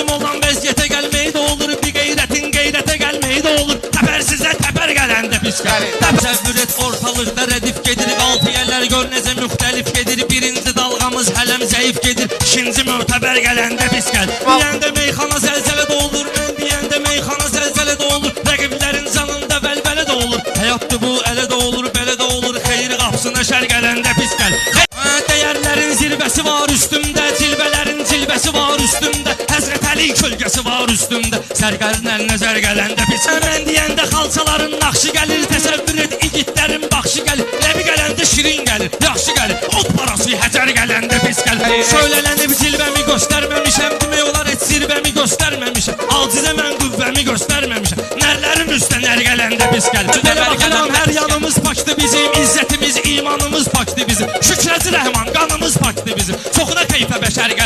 lazım olan vəziyyətə gəlməyi də olur. Bir qeyrətin qeyrətə gəlməyi də olur. Təpər sizə təpər gələndə pis gəl Təsəvvür et ortalıqda rədif gedir Qaltiyələr gör necə müxtəlif gedir Birinci dalğamız hələm zəif gedir İkinci mötəbər gələndə pis gəl Deyəndə meyxana zəlzələ də olur. Mən deyəndə meyxana zəlzələ də olur. Rəqiblərin canında vəlvələ də olur. Həyatdır bu elə də olur belə də olur. Xeyir qapısına şər gələndə pis gəl Hə, Dəyərlərin Kölgəsi var üstümdə Sərqərinə nəzər gələndə pis. Mən deyəndə xalçaların naxşı gəlir Təsəvvür et igidlərin baxışı gəlir Rəbi gələndə şirin gəlir Yaxşı gəlir Ot parası həcər gələndə pis gəlir Söylələnib cilvəmi göstərməmişəm Demək olar heç zirvəmi göstərməmişəm Acizə mən qüvvəmi göstərməmişəm Nərlərin üstə nər gələndə pis gəlir Belə baxıram hər yanımız pakdı bizim. İzzətimiz, imanımız pakdı bizim. Şükrəzi rəhman qanımız pakdı bizim. Çoxuna keyfə bəşər gələr